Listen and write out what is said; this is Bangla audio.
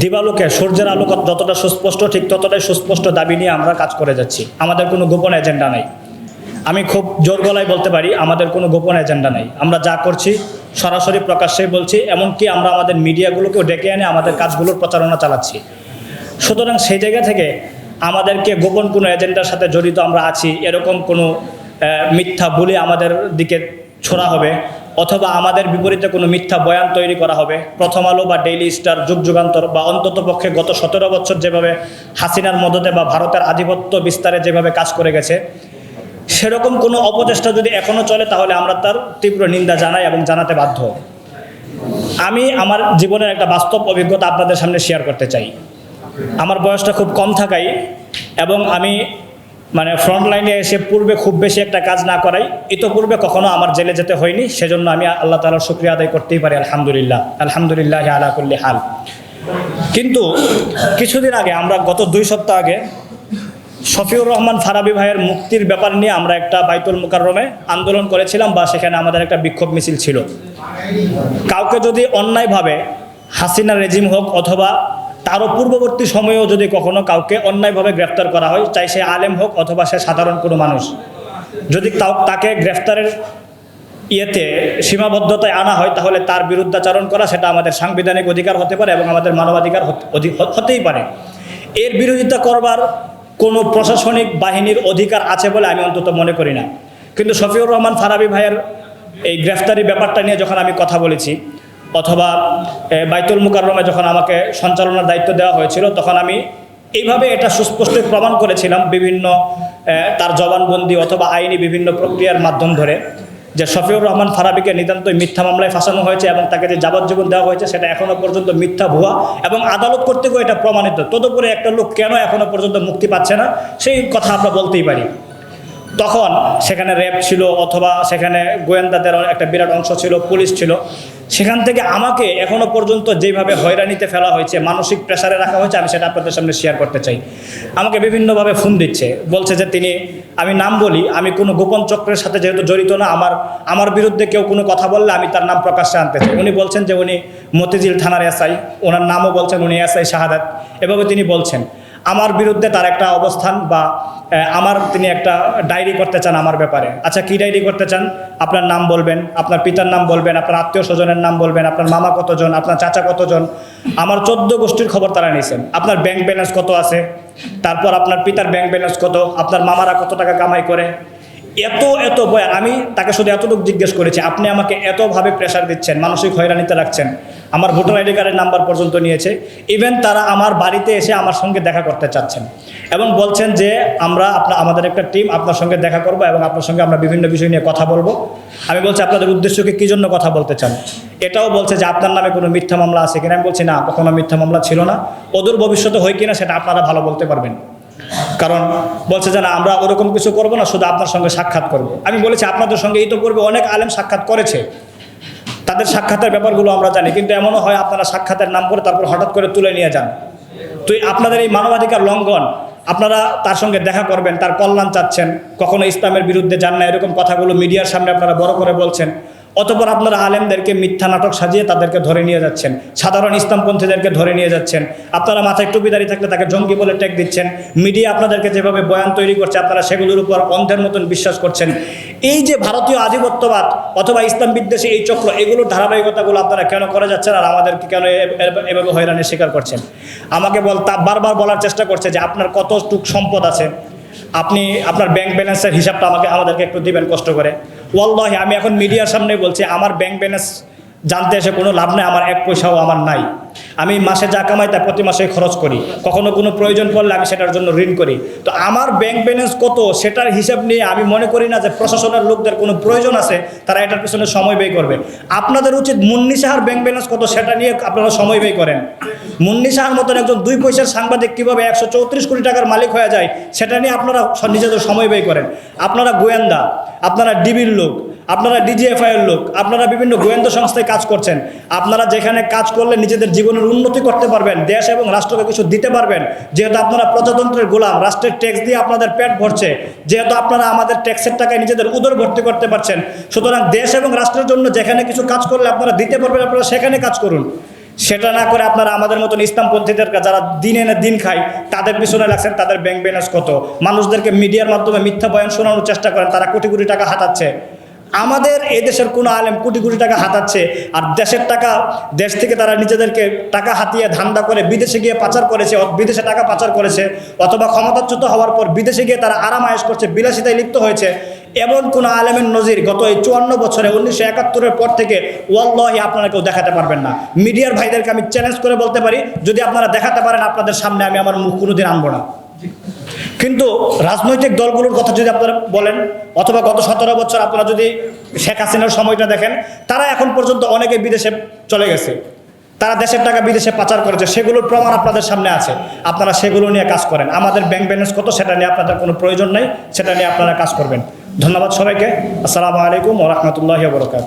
দিবালোকে সূর্যের আলো যতটা সুস্পষ্ট, ঠিক ততটাই সুস্পষ্ট দাবি নিয়ে আমরা কাজ করে যাচ্ছি। আমাদের কোনো গোপন এজেন্ডা নাই। আমি খুব জোর গলায় বলতে পারি, আমাদের কোনো গোপন এজেন্ডা নাই। আমরা যা করছি, সরাসরি প্রকাশ্যেই বলছি, এমনকি আমরা আমাদের মিডিয়াগুলোকেও ডেকে এনে আমাদের কাজগুলোর প্রচারণা চালাচ্ছি। সুতরাং সেই জায়গা থেকে আমাদেরকে গোপন কোনো এজেন্ডার সাথে জড়িত আমরা আছি, এরকম কোনো মিথ্যা বলে আমাদের দিকে ছোড়া হবে। অথবা আমাদের বিপরীতে কোনো মিথ্যা বয়ান তৈরি করা হবে। প্রথম আলো বা ডেইলি স্টার যুগ যুগান্তর বা অন্তত পক্ষে গত সতেরো বছর যেভাবে হাসিনার মদতে বা ভারতের আধিপত্য বিস্তারে যেভাবে কাজ করে গেছে, সেরকম কোনো অপচেষ্টা যদি এখনও চলে, তাহলে আমরা তার তীব্র নিন্দা জানাই এবং জানাতে বাধ্য আমি আমার জীবনের একটা বাস্তব অভিজ্ঞতা আপনাদের সামনে শেয়ার করতে চাই। আমার বয়সটা খুব কম থাকাই এবং আমি মানে ফ্রন্ট লাইনে এসে পূর্বে খুব বেশি একটা কাজ না করাই। ইতোপূর্বে কখনো আমার জেলে যেতে হয়নি, সেজন্য আমি আল্লাহ তালার শুক্রিয়া আদায় করতেই পারি, আলহামদুলিল্লাহ। আলহামদুলিল্লাহ আলা কুল্লি হাল। কিন্তু কিছুদিন আগে, আমরা গত দুই সপ্তাহ আগে শফিউর রহমান ফারাবি ভাইয়ের মুক্তির ব্যাপার নিয়ে আমরা একটা বাইতুল মুকাররমে আন্দোলন করেছিলাম বা সেখানে আমাদের একটা বিক্ষোভ মিছিল ছিল। কাউকে যদি অন্যায়ভাবে হাসিনা রেজিম হোক অথবা তারও পূর্ববর্তী সময়েও যদি কখনো কাউকে অন্যায়ভাবে গ্রেফতার করা হয়, চাই সে আলেম হোক অথবা সে সাধারণ কোনো মানুষ। যদি তাকে গ্রেফতারের ইয়েতে সীমাবদ্ধতায় আনা হয়, তাহলে তার বিরুদ্ধাচারণ করা সেটা আমাদের সাংবিধানিক অধিকার হতে পারে এবং আমাদের মানবাধিকার হতে- হতেই পারে। এর বিরোধিতা করবার কোনো প্রশাসনিক বাহিনীর অধিকার আছে বলে আমি অন্তত মনে করি না। কিন্তু শফিউর রহমান ফারাবি ভাইয়ের এই গ্রেফতারি ব্যাপারটা নিয়ে যখন আমি কথা বলেছি অথবা বাইতুল মুকাররমে যখন আমাকে সঞ্চালনার দায়িত্ব দেওয়া হয়েছিল, তখন আমি এইভাবে এটা সুস্পষ্ট প্রমাণ করেছিলাম বিভিন্ন তার জবানবন্দি অথবা আইনি বিভিন্ন প্রক্রিয়ার মাধ্যম ধরে যে শফিউর রহমান ফারাবিকে নিতান্তই মিথ্যা মামলায় ফাঁসানো হয়েছে এবং তাকে যে যাবজ্জীবন দেওয়া হয়েছে সেটা এখনও পর্যন্ত মিথ্যা ভুয়া এবং আদালত কর্তৃক এটা প্রমাণিত। তদুপরি একটা লোক কেন এখনও পর্যন্ত মুক্তি পাচ্ছে না, সেই কথা আমরা বলতেই পারি। তখন সেখানে র্যাব ছিল অথবা সেখানে গোয়েন্দাদের একটা বিরাট অংশ ছিল, পুলিশ ছিল। সেখান থেকে আমাকে এখনও পর্যন্ত যেভাবে হয়রানিতে ফেলা হয়েছে, মানসিক প্রেসারে রাখা হয়েছে, আমি সেটা আপনাদের সামনে শেয়ার করতে চাই। আমাকে বিভিন্নভাবে ফোন দিচ্ছে, বলছে যে, তিনি, আমি নাম বলি, আমি কোনো গোপন চক্রের সাথে যেহেতু জড়িত না, আমার আমার বিরুদ্ধে কেউ কোনো কথা বললে আমি তার নাম প্রকাশ্যে আনতে চাই। উনি বলছেন যে, উনি মতিঝিল থানার এসআই ওনার নামও বলছেন উনি এসআই শাহাদাত। এভাবে তিনি বলছেন। আমার বিরুদ্ধে তার একটা অবস্থান বা আমার তিনি একটা ডায়েরি করতে চান আমার ব্যাপারে। আচ্ছা কি ডায়েরি করতে চান? আপনার নাম বলবেন, আপনার পিতার নাম বলবেন, আপনার আত্মীয় স্বজনের নাম বলবেন, আপনার মামা কতজন, আপনার চাচা কতজন? আমার চোদ্দ গোষ্ঠীর খবর তারা নিয়েছেন। আপনার ব্যাংক ব্যালেন্স কত আছে? তারপর আপনার পিতার ব্যাংক ব্যালেন্স কত? আপনার মামারা কত টাকা কামাই করে? এত এত বয়ান। আমি তাকে শুধু এতটুকু জিজ্ঞেস করেছি, আপনি আমাকে এতভাবে প্রেশার দিচ্ছেন, মানসিক হয়রানিতে রাখছেন আমার ভোটার আইডি কার্ডের নাম্বার পর্যন্ত নিয়েছে। ইভেন তারা আমার বাড়িতে এসে আমার সঙ্গে দেখা করতে চাচ্ছেন। এবং বলছেন যে, আমরা আপনার আমাদের একটা টিম আপনার সঙ্গে দেখা করব এবং আপনার সঙ্গে আমরা বিভিন্ন বিষয় নিয়ে কথা বলব। আমি বলছি, আপনাদের উদ্দেশ্যকে কী জন্য কথা বলতে চান? এটাও বলছে যে, আপনার নামে কোনো মিথ্যা মামলা আছে কিনা? আমি বলছি, না কখনো মিথ্যা মামলা ছিল না। অদূর ভবিষ্যতে হয় কিনা সেটা আপনারা ভালো বলতে পারবেন। কারণ বলছে যে, না, আমরা ওরকম কিছু করব না, শুধু আপনার সঙ্গে সাক্ষাৎ করব। আমি বলেছি, আপনাদের সঙ্গে এই তো পূর্বে অনেক আলেম সাক্ষাৎ করেছে। তাদের সাক্ষাতের ব্যাপারগুলো আমরা জানি, কিন্তু এমনও হয় আপনারা সাক্ষাতের নাম করে তারপর হঠাৎ করে তুলে নিয়ে যান। তুই আপনাদের এই মানবাধিকার লঙ্ঘন, আপনারা তার সঙ্গে দেখা করবেন, তার কল্যাণ চাচ্ছেন, কখনো ইসলামের বিরুদ্ধে যান না, এরকম কথাগুলো মিডিয়ার সামনে আপনারা বড় করে বলছেন, অতপর আপনারা আলেমদেরকে মিথ্যা নাটক সাজিয়ে তাদেরকে ধরে নিয়ে যাচ্ছেন, সাধারণ ইসলামপন্থীদেরকে ধরে নিয়ে যাচ্ছেন, আপনারা মাথায় টুপিদারি থাকলে তাকে জঙ্গি বলে ট্যাগ দিচ্ছেন, মিডিয়া আপনাদেরকে যেভাবে বয়ান তৈরি করছে, আপনারা সেগুলোর উপর অন্ধের মতন বিশ্বাস করছেন এই যে ভারতীয় আধিপত্যবাদ অথবা ইসলাম বিদ্বেষী এই চক্র, এগুলোর ধারাবাহিকতাগুলো আপনারা কেন করে যাচ্ছেন আর আমাদেরকে কেন এভাবে হয়রানির স্বীকার করছেন? আমাকে বল, তা বারবার বলার চেষ্টা করছে যে আপনার কতটুক সম্পদ আছে? আপনি, আপনার ব্যাংক ব্যালেন্সের হিসাবটা আমাকে, আমাদেরকে একটু দিবেন কষ্ট করে। ওয়াল্লাহি, আমি এখন মিডিয়ার সামনে বলছি, আমার ব্যাংক ব্যালেন্স জানতে এসে কোনো লাভ নেই, আমার এক পয়সাও আমার নাই। আমি মাসে যা কামাই তা প্রতি মাসে খরচ করি। কখনো কোনো প্রয়োজন পড়লে আমি সেটার জন্য ঋণ করি। তো আমার ব্যাংক ব্যালেন্স কত সেটার হিসাব নিয়ে আমি মনে করি না যে প্রশাসনের লোকদের কোনো প্রয়োজন আছে, তারা এটার পিছনে সময় ব্যয় করবে। আপনাদের উচিত মুন্নি সাহার ব্যাংক ব্যালেন্স কত সেটা নিয়ে আপনারা সময় ব্যয় করেন। মুন্নি সাহার মতন একজন দুই পয়সার সাংবাদিক কীভাবে একশো চৌত্রিশ কোটি টাকার মালিক হয়ে যায়, সেটা নিয়ে আপনারা নিজেদের সময় ব্যয় করেন। আপনারা গোয়েন্দা, আপনারা ডিবির লোক, আপনারা ডিজিএফআইয়ের লোক, আপনারা বিভিন্ন গোয়েন্দা সংস্থায় কাজ করছেন। আপনারা যেখানে কাজ করলে নিজেদের জীবনের উন্নতি করতে পারবেন, দেশ এবং রাষ্ট্রকে কিছু দিতে পারবেন। যেহেতু আপনারা প্রজাতন্ত্রের গোলাম, রাষ্ট্রের ট্যাক্স দিয়ে আপনাদের পেট ভরছে, যেহেতু আপনারা আমাদের ট্যাক্সের টাকায় নিজেদের উদর ভর্তি করতে পারছেন, সুতরাং দেশ এবং রাষ্ট্রের জন্য যেখানে কিছু কাজ করলে আপনারা দিতে পারবেন, আপনারা সেখানে কাজ করুন। সেটা না করে আপনারা আমাদের মতন ইসলামপন্থীদের যারা দিন এনে দিন খায়, তাদের পিছনে লাগছেন তাদের ব্যাংক ব্যালেন্স কত? মানুষদেরকে মিডিয়ার মাধ্যমে মিথ্যা বয়ান শোনানোর চেষ্টা করেন, তারা কোটি কোটি টাকা হাতাচ্ছে আমাদের এই দেশের কোনো আলেম কোটি কোটি টাকা হাতাচ্ছে আর দেশের টাকা, দেশ থেকে তারা নিজেদেরকে টাকা হাতিয়ে ধান্দা করে বিদেশে গিয়ে পাচার করেছে বিদেশে টাকা পাচার করেছে, অথবা ক্ষমতাচ্যুত হওয়ার পর বিদেশে গিয়ে তারা আরাম আয়েশ করছে, বিলাসিতায় লিপ্ত হয়েছে, এমন কোন আলেমের নজির গত এই চুয়ান্ন বছরে উনিশশো একাত্তরের পর থেকে ওয়াল্লাহি আপনারা কেউ দেখাতে পারবেন না। মিডিয়ার ভাইদেরকে আমি চ্যালেঞ্জ করে বলতে পারি, যদি আপনারা দেখাতে পারেন আপনাদের সামনে আমি আমার মুখ কোনোদিন আনব না। কিন্তু রাজনৈতিক দলগুলোর কথা যদি আপনারা বলেন, অথবা গত সতেরো বছর আপনারা যদি শেখ হাসিনার সময়টা দেখেন, তারা এখন পর্যন্ত অনেকে বিদেশে চলে গেছে। তারা দেশের টাকা বিদেশে পাচার করেছে, সেগুলোর প্রমাণ আপনাদের সামনে আছে। আপনারা সেগুলো নিয়ে কাজ করেন। আমাদের ব্যাংক ব্যালেন্স কত, সেটা নিয়ে আপনাদের কোনো প্রয়োজন নেই, সেটা নিয়ে আপনারা কাজ করবেন। ধন্যবাদ সবাইকে। আসসালামু আলাইকুম ও বরকাত